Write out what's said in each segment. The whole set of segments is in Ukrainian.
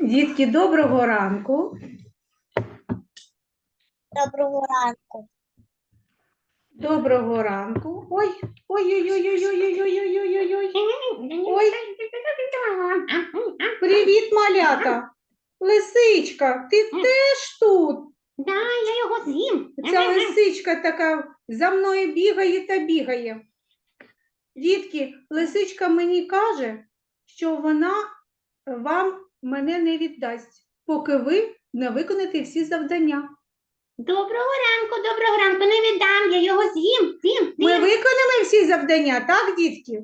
Дітки, доброго ранку. Доброго ранку. Доброго ранку. Ой, ой, ой, ой, ой, ой, ой, ой, ой, ой, ой. Ой. Привіт, малята. Лисичка, ти теж тут? Да, я його з'їм. Ця лисичка така за мною бігає та бігає. Дітки, лисичка мені каже, що вона вам мене не віддасть, поки ви не виконаєте всі завдання. Доброго ранку, доброго ранку. Не віддам, я його з'їм, з'їм, Ми виконали всі завдання, так, дітки?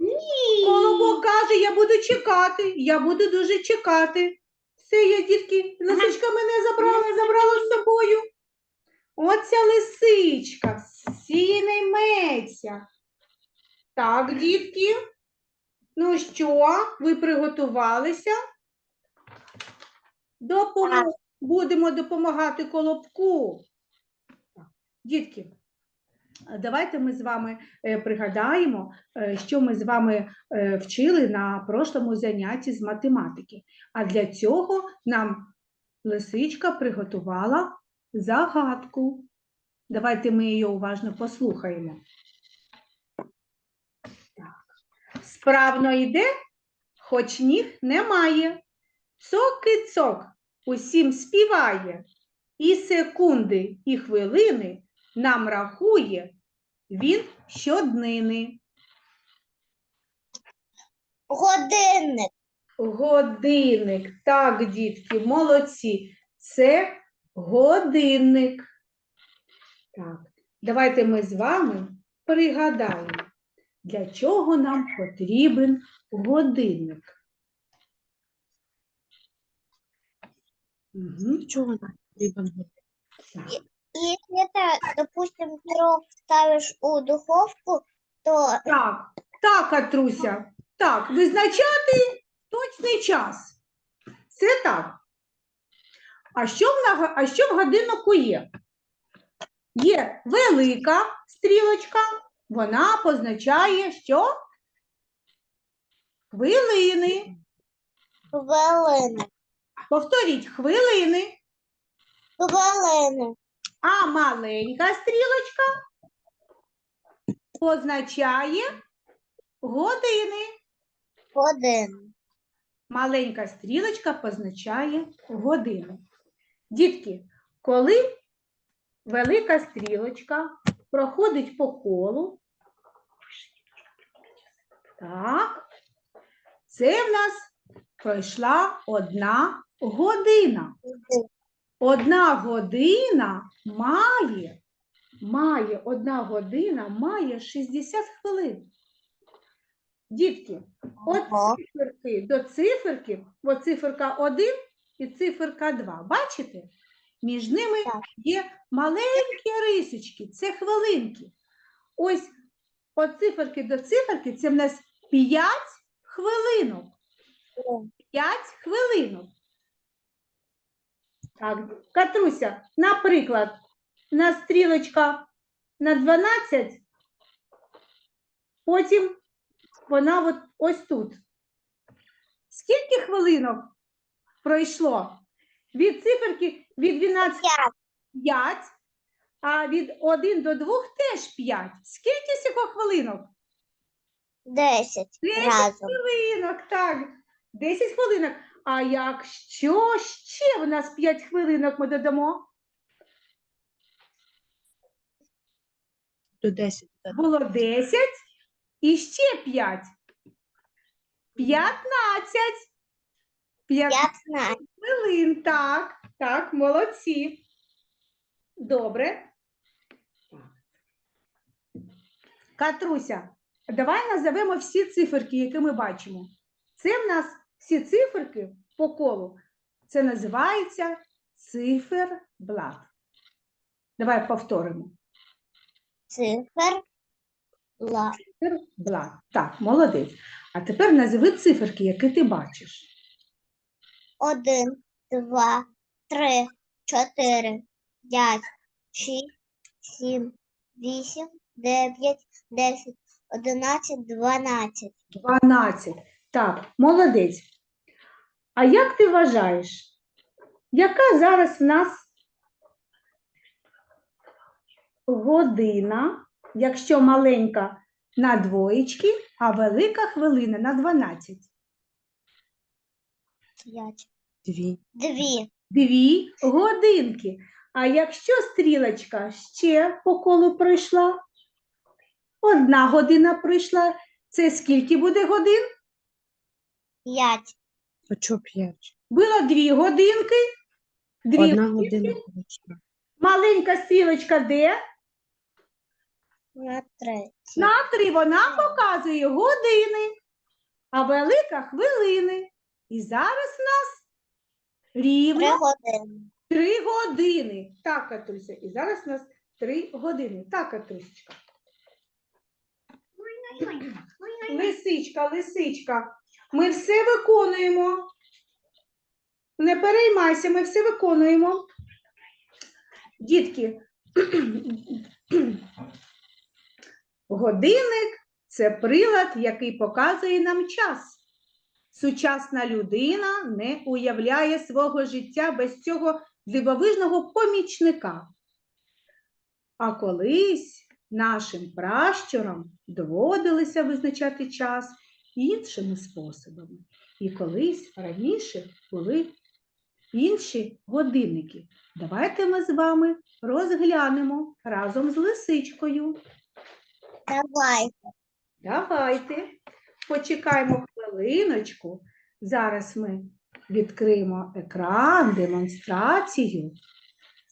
Ні. Колобок каже, я буду чекати, я буду дуже чекати. Все, я, дітки, лисичка мене забрала, забрала з собою. Оця лисичка, всі найметься. Так, дітки. Ну що, ви приготувалися? Допомо- Будемо допомагати колобку. Дітки, давайте ми з вами е, пригадаємо, е, що ми з вами е, вчили на прошлому занятті з математики. А для цього нам лисичка приготувала загадку. Давайте ми її уважно послухаємо. Так. Справно йде, хоч ніг немає. Цок-цок усім співає, і секунди, і хвилини нам рахує він щоднини. Годинник. Годинник. Так, дітки, молодці. Це годинник. Так, давайте ми з вами пригадаємо, для чого нам потрібен годинник. Угу. Чого нам потрібен годинник? Так. Если ты, допустим, пирог ставишь у духовку, то Так, так, Катруся. Так, визначати точний час. Це так. А що в, а що в годиннику є? Є велика стрілочка, вона позначає, що хвилини. хвилини. Повторіть, хвилини. Хвилини. А маленька стрілочка позначає години. Годин. Маленька стрілочка позначає годину. Дітки, коли велика стрілочка проходить по колу, так, це в нас пройшла одна година. Одна година має, має, одна година має 60 хвилин. Дітки, от циферки до циферки, от циферка 1 і циферка 2. Бачите? Між ними є маленькі рисочки, це хвилинки. Ось от циферки до циферки це в нас 5 хвилинок. 5 хвилинок. Так, Катруся, наприклад, на стрілочка на 12, потім вона от ось тут. Скільки хвилинок пройшло? Від циферки від 12 П'ять. 5, а від 1 до 2 теж 5. Скільки всього хвилинок? Десять 10 разом. хвилинок, так. 10 хвилинок. А якщо ще в нас 5 хвилинок ми додамо? До 10. так. Було 10 і ще 5. 15. 15 П'ятнадцять. хвилин, так, так, молодці. Добре. Катруся, давай назовемо всі циферки, які ми бачимо. Це в нас всі циферки по колу. Це називається циферблат. Давай повторимо. Цифр. Ла. Циферблат. Так, молодець. А тепер назови циферки, які ти бачиш. Один, два, три, чотири, п'ять, шість, сім, вісім, дев'ять, десять, одинадцять, дванадцять. 12. Так, молодець. А як ти вважаєш, яка зараз в нас година, якщо маленька на двоєчки, а велика хвилина на 12? П'ять. Дві. Дві. Дві годинки. А якщо стрілочка ще по колу пройшла, одна година пройшла, це скільки буде годин? П'ять. А чого п'ять? Було дві годинки. Дві Одна годинки. година пройшла. Маленька стрілочка де? На три. На три вона показує години, а велика хвилини. І зараз в нас Три години. три години. Так, Катруся, і зараз у нас три години. Так, Катрусечка. Лисичка, лисичка, ми все виконуємо. Не переймайся, ми все виконуємо. Дітки, годинник це прилад, який показує нам час. Сучасна людина не уявляє свого життя без цього дивовижного помічника. А колись нашим пращурам доводилося визначати час іншими способами. І колись раніше були інші годинники. Давайте ми з вами розглянемо разом з лисичкою. Давай. Давайте почекаємо хвилиночку. Зараз ми відкриємо екран, демонстрацію.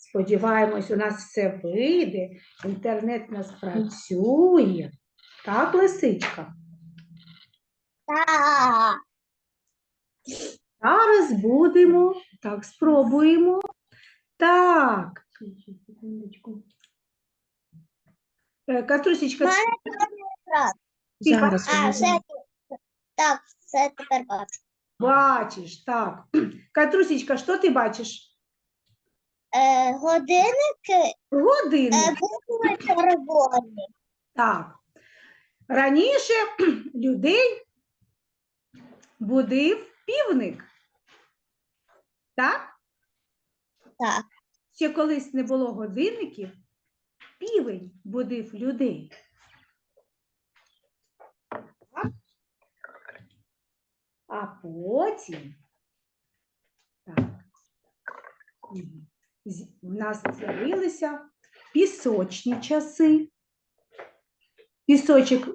Сподіваємось, у нас все вийде. Інтернет у нас працює. Так, лисичка? Так. Зараз будемо. Так, спробуємо. Так. Е, Катрусечка, Зараз А, все. Так, все тепер бачу. бачиш, так. Катрусечка, що ти бачиш? Е, годинники Годинник. е, були червоні. Так. Раніше людей будив півник. Так? Так. Ще колись не було годинників, півень будив людей. Так? А потім так, мгм, в нас з'явилися пісочні часи. Пісочок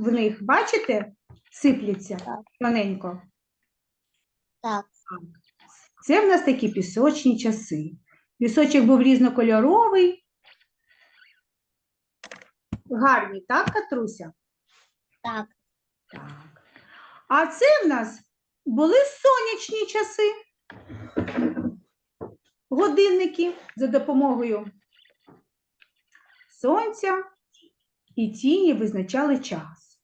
в, них, бачите, сиплеться тоненько. Так. Це в нас такі пісочні часи. Пісочок був різнокольоровий. Гарний, так, Катруся? Так. Так. А це в нас були сонячні часи. Годинники за допомогою сонця і тіні визначали час.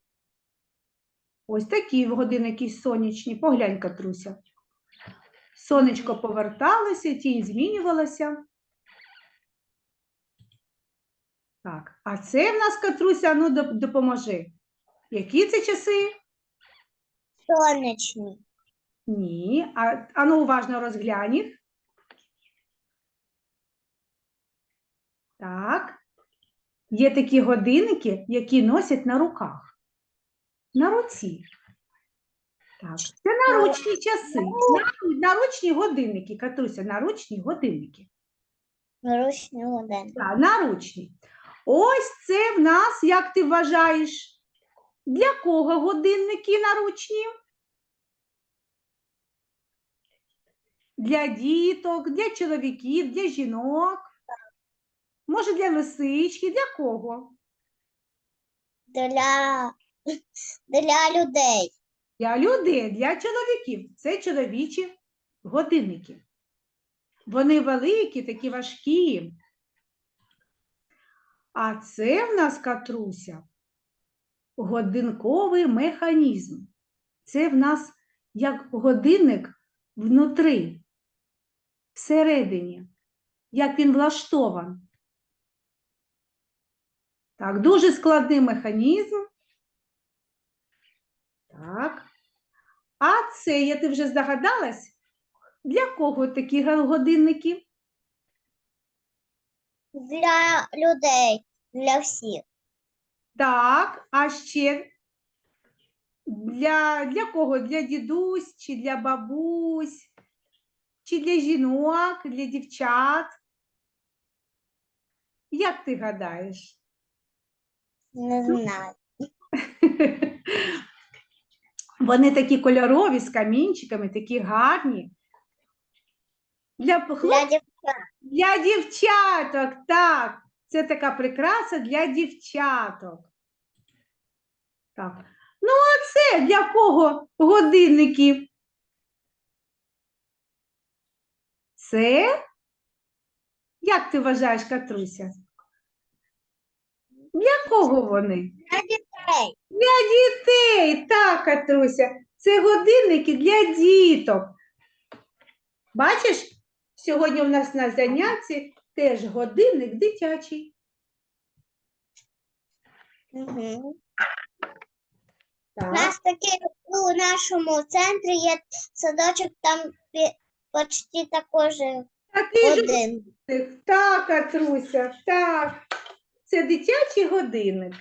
Ось такі годинники сонячні. Поглянь, Катруся. Сонечко поверталося, тінь змінювалася. Так, а це в нас, Катруся, ну допоможи. Які це часи? Сонячні. Ні. А, а ну уважно розглянь їх. Так. Є такі годинники, які носять на руках. На руці. Так, це наручні часи. Наручні годинники, Катруся, наручні годинники. Ручні години. Так, наручні. Ось це в нас, як ти вважаєш, для кого годинники наручні? Для діток, для чоловіків, для жінок. Може, для лисички, для кого? Для, для людей. Для людей, для чоловіків. Це чоловічі годинники. Вони великі, такі важкі. А це в нас, Катруся, годинковий механізм. Це в нас як годинник внутри, всередині, як він влаштований. Так, дуже складний механізм. Так. А це є, ти вже здогадалась? Для кого такі годинники? Для людей, для всіх. Так, а ще для, для кого? Для дідусь, чи для бабусь, чи для жінок, для дівчат? Як ти гадаєш? Не знаю. Вони такі кольорові з камінчиками, такі гарні. Для Для хлопців, дівчат. для дівчаток, так. Це така прикраса для дівчаток. Так. Ну, а це для кого годинники? Це? Як ти вважаєш, Катруся? Для кого вони? Для дітей. Для дітей, так, Катруся, це годинники для діток. Бачиш, сьогодні у нас на занятті теж годинник дитячий. Угу. У нас такі у нашому центрі є садочок, там почти також Такий годинник. Так, Катруся, так. Це дитячий годинник.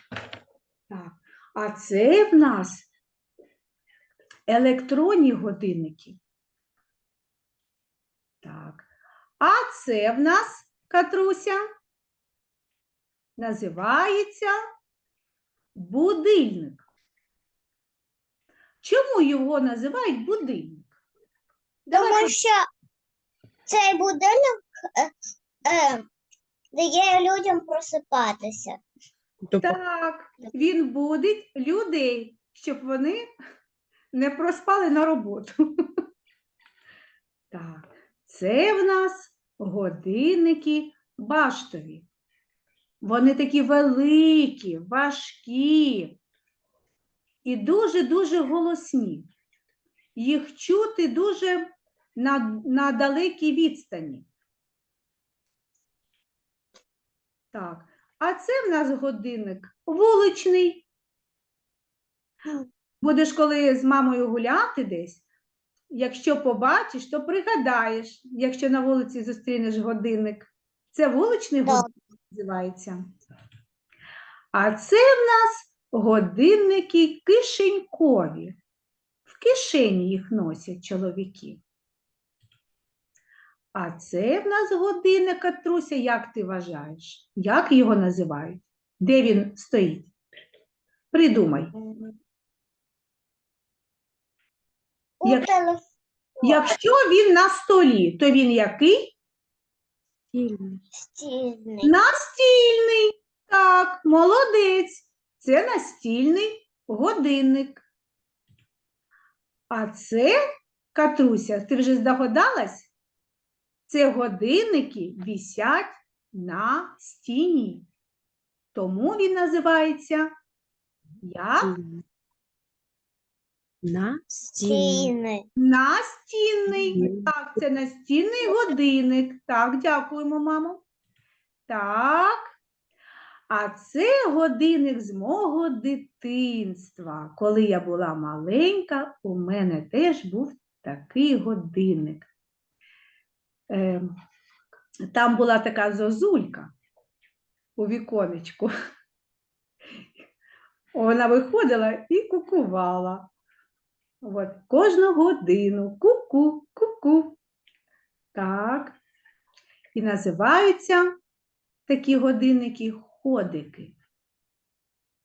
Так. А це в нас електронні годинники. Так. А це в нас, Катруся, називається будильник. Чому його називають будильник? Тому що цей будинок е, е, дає людям просипатися. Тобто Так, він будить людей, щоб вони не проспали на роботу. Так, це в нас годинники баштові. Вони такі великі, важкі і дуже-дуже голосні. Їх чути дуже на, на далекій відстані. Так, а це в нас годинник вуличний. Будеш коли з мамою гуляти десь, якщо побачиш, то пригадаєш, якщо на вулиці зустрінеш годинник. Це вуличний Добре. годинник називається. А це в нас годинники кишенькові. В кишені їх носять чоловіки. А це в нас годинник, Катруся, як ти вважаєш? Як його називають? Де він стоїть? Придумай. Як- Якщо він на столі, то він який? стільний. Стільний. Настільний. Так, молодець. Це настільний годинник. А це, Катруся, ти вже здогадалась? Це годинники висять на стіні. Тому він називається як На. Стільний. настінний. Так, це настінний годинник. Так, дякуємо, мамо. Так. А це годинник з мого дитинства. Коли я була маленька, у мене теж був такий годинник. Ем, Там була така зозулька у віконечку. Вона виходила і кукувала. От, кожну годину ку-ку, ку-ку. Так. І називаються такі годинники ходики.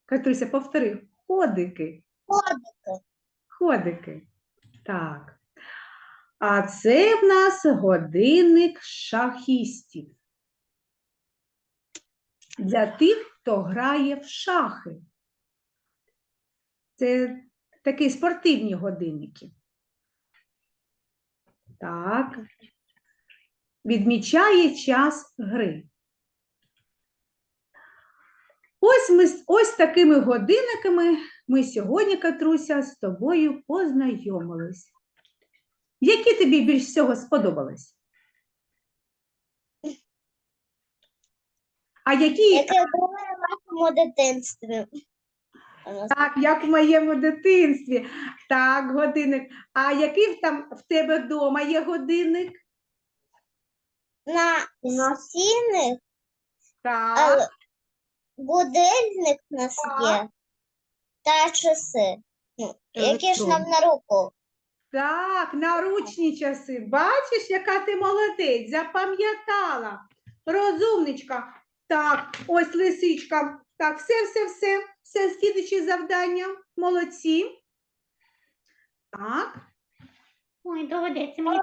Катруся, повтори, ходики. Ходики. Ходики. Так. А це в нас годинник шахістів. Для тих, хто грає в шахи. Це такі спортивні годинники. Так. Відмічає час гри. Ось ми ось такими годинниками ми сьогодні, Катруся, з тобою познайомились. Які тобі більш всього сподобались? А які, Яке було в нашому дитинстві. Так, як в моєму дитинстві. Так, годинник. А який там в тебе вдома є годинник? На стіни Так. е, будильник у нас є та часи, ну, які ж нам на руку. Так, наручні часи. Бачиш, яка ти молодець, запам'ятала. Розумничка. Так, ось лисичка. Так, все, все, все. Все, слідуючі завдання. Молодці. Так. Ой, доведеться мені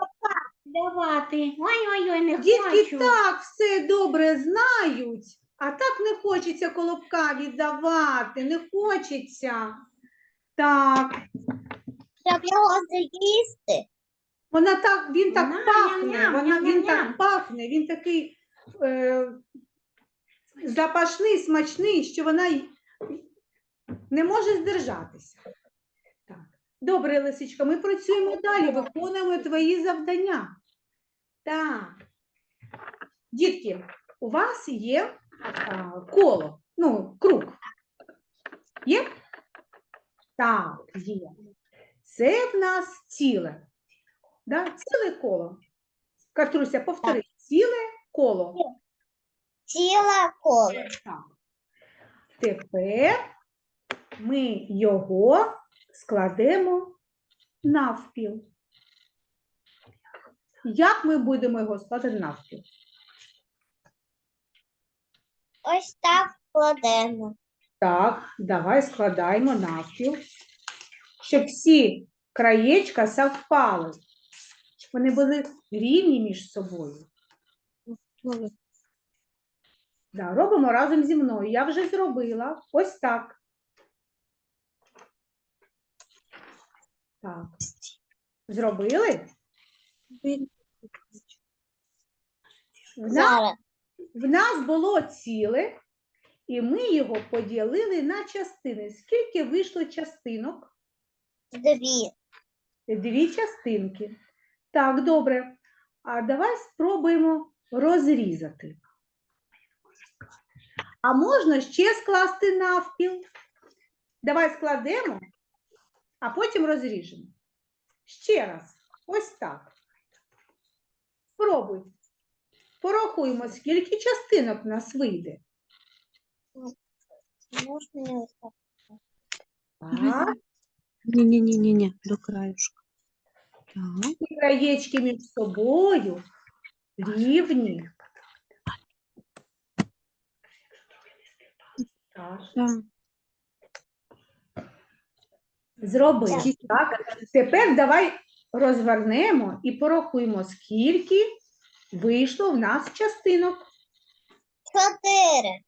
давати. Ой-ой-ой, не Дітки хочу. так все добре знають, а так не хочеться колобка віддавати, не хочеться. Так, Щоб його з'їсти. вона так, він так Ням, пахне, ням, вона, ням, він ням, так пахне, він такий е, запашний, смачний, що вона й не може здержатися. Так. Добре, Лисичка, ми працюємо далі, виконуємо твої завдання. Так. Дітки, у вас є а, коло, ну, круг. Є? Так, є. Це в нас ціле. Да? Ціле коло. Катруся, повтори. Ціле коло. Ціле коло. Так. Тепер ми його складемо навпіл. Як ми будемо його складати навпіл? Ось так кладемо. Так, давай складаємо навпіл, щоб всі краєчка совпали, щоб вони були рівні між собою. Да, робимо разом зі мною. Я вже зробила. Ось так. Так. Зробили? В нас, в нас було ціле, і ми його поділили на частини. Скільки вийшло частинок? Дві. Дві частинки. Так, добре. А давай спробуємо розрізати. А можна ще скласти навпіл? Давай складемо, а потім розріжемо. Ще раз. Ось так. Спробуй. Порахуємо, скільки частинок в нас вийде. Можна ось так. Так. Ні-ні-ні-ні, до краюшка. Так. І краєчки між собою рівні. Так. Так. Зробили. Так. Тепер давай розвернемо і порахуємо, скільки вийшло в нас частинок. Чотири.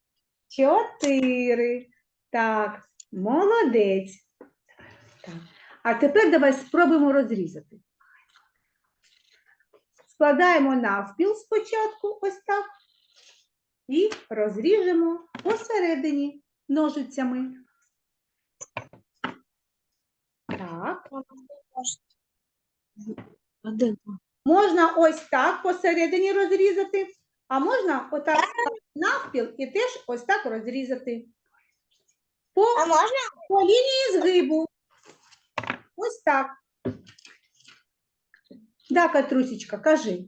Чотири. Так, молодець. А тепер давай спробуємо розрізати. Складаємо навпіл спочатку, ось так, і розріжемо посередині ножицями. Так. Можна ось так посередині розрізати, а можна отак навпіл і теж ось так розрізати. По, А можна по лінії згибу. Ось так. Да, Катрусечка, кажи.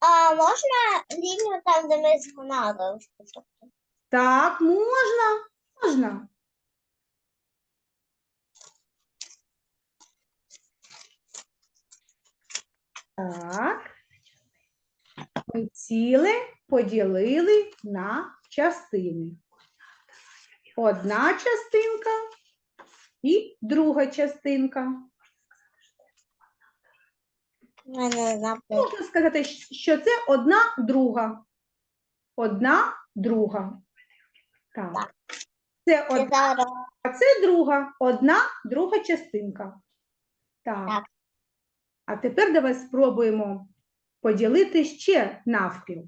А можна лінію там, де ми згинали? Так, можна, можна. Так. Ми ціле поділили на частини. Одна частинка і друга частинка. Можна сказати, що це одна друга. Одна друга. Так. Це одна. А це друга, одна друга частинка. Так. Так. А тепер давай спробуємо поділити ще навпіл.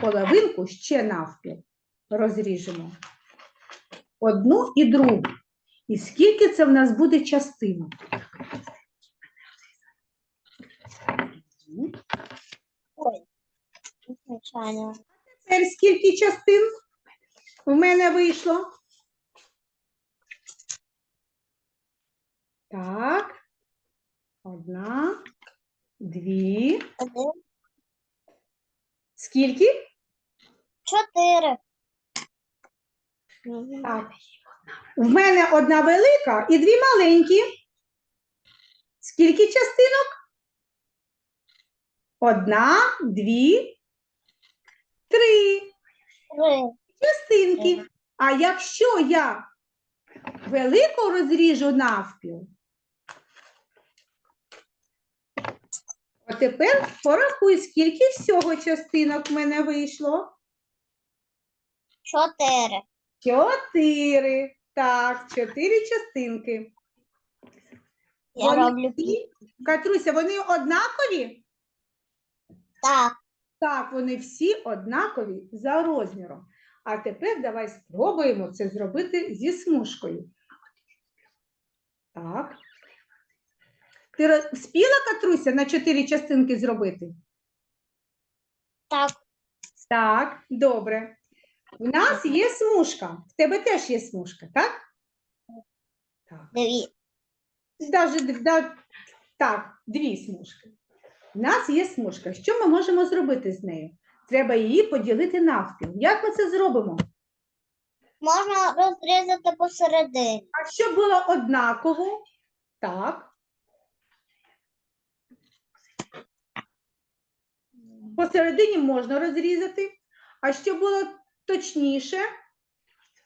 Половинку ще навпіл. Розріжемо. Одну і другу. І скільки це в нас буде частинок? Ой. Звичайно. Тепер скільки частин в мене вийшло? Так. Одна, дві. Один, Скільки? чотири. Так. В мене одна велика і дві маленькі. Скільки частинок? Одна, дві, три частинки. А якщо я велику розріжу навпіл, а тепер порахуй, скільки всього частинок в мене вийшло. Чотири. Чотири. Так, чотири частинки. Я Вони роблю всі- Катруся, вони однакові? так. Так, вони всі однакові за розміром. А тепер давай спробуємо це зробити зі смужкою. Так. Ти роз- спіла, Катруся, на чотири частинки зробити? Так. Так, добре. У нас є смужка. В тебе теж є смужка, так? Так. Дві. Даже, да, так, дві смужки. У нас є смужка. Що ми можемо зробити з нею? Треба її поділити навпіл. Як ми це зробимо? Можна розрізати посередині. А щоб було однаково? Так. Посередині можна розрізати. А щоб було точніше,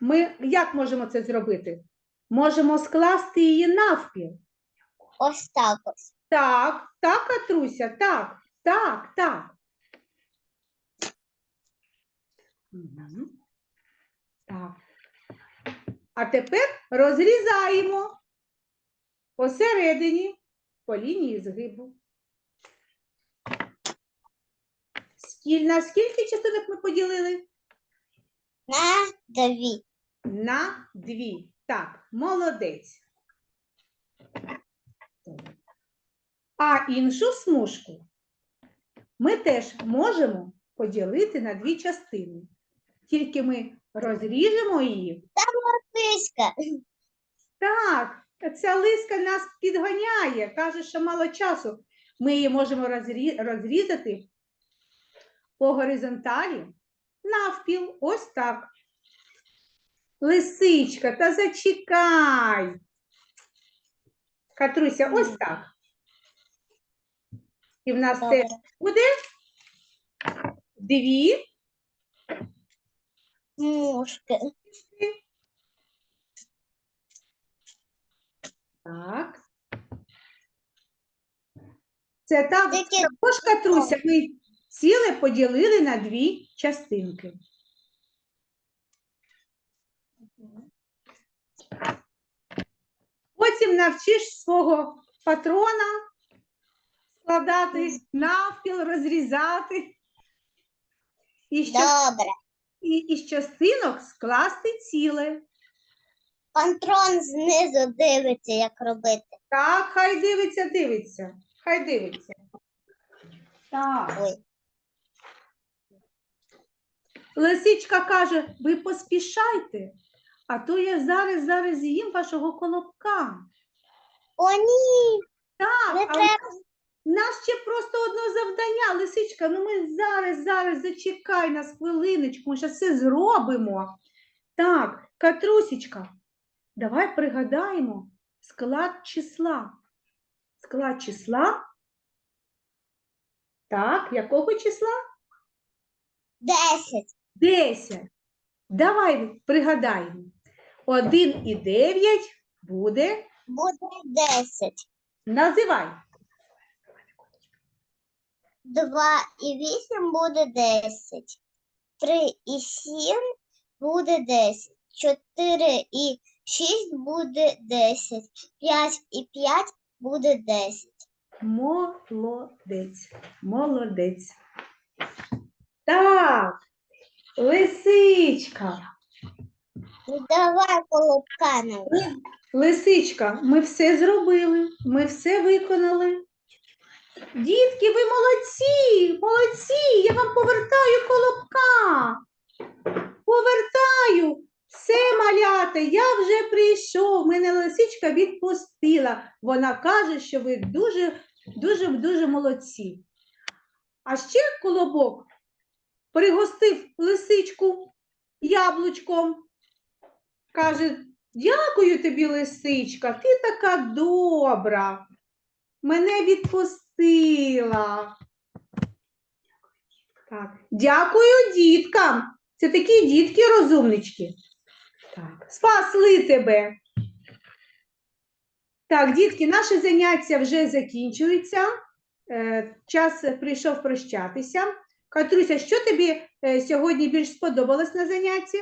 ми як можемо це зробити? Можемо скласти її навпіл. Ось так ось. Так, так, Катруся, так, так, так. Так. А тепер розрізаємо посередині по лінії згибу. Скіль, на скільки частинок ми поділили? На дві. На дві. Так, молодець. А іншу смужку ми теж можемо поділити на дві частини. Тільки ми розріжемо її. Писька. Так, ця лиска нас підганяє, каже, що мало часу. Ми її можемо розрізати по горизонталі навпіл. Ось так. Лисичка, та зачекай. Катруся, ось так. І в нас теж буде дві Мушки. Так. Це так, також, Катруся, ми ціле поділили на дві частинки. Потім навчиш свого патрона складати навпіл, розрізати. І, з Добре. і, із частинок скласти ціле. Контрон знизу дивиться, як робити. Так, хай дивиться, дивиться. Хай дивиться. Так. Ой. Лисичка каже, ви поспішайте, а то я зараз зараз з'їм вашого колобка. О, ні, Так, не а треба. у нас ще просто одне завдання. Лисичка, ну ми зараз, зараз зачекай нас хвилиночку, ми ще все зробимо. Так, Катрусечка, давай пригадаємо склад числа. Склад числа. Так, якого числа? Десять. 10. Давай пригадаємо. 1 і 9 буде. Буде десять. Називай. Два і вісім буде десять. Три і сім буде десять. Чотири і шість буде десять. П'ять і п'ять буде десять. Молодець. Молодець. Так. Лисичка. Ну, давай колобка нам. Лисичка, ми все зробили, ми все виконали. Дітки, ви молодці, молодці, я вам повертаю колобка. Повертаю. Все, малята, я вже прийшов. Мене лисичка відпустила. Вона каже, що ви дуже, дуже, дуже молодці. А ще колобок пригостив лисичку яблучком. Каже: Дякую тобі, лисичка, ти така добра. Мене відпустила. Так, дякую діткам. Це такі дітки розумнички. Так, спасли тебе. Так, дітки, наше заняття вже закінчується. Е, час прийшов прощатися. Катруся, що тобі е, сьогодні більш сподобалось на занятті?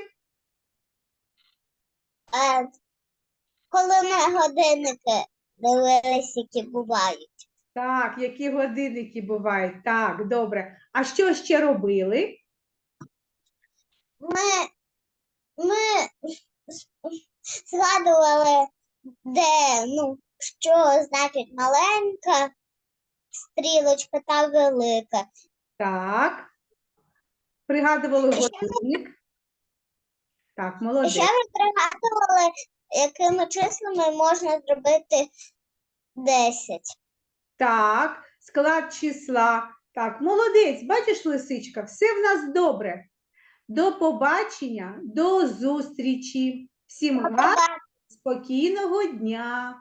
Е, коли ми годинники дивилися, які бувають. Так, які годинники бувають. Так, добре. А що ще робили? Ми, ми згадували, де, ну, що значить маленька стрілочка та велика. Так. Пригадували годинник. Так, молодець. ще ми пригадували, якими числами можна зробити 10. Так, склад числа. Так, молодець, бачиш, лисичка, все в нас добре. До побачення, до зустрічі. Всім гарного, спокійного дня.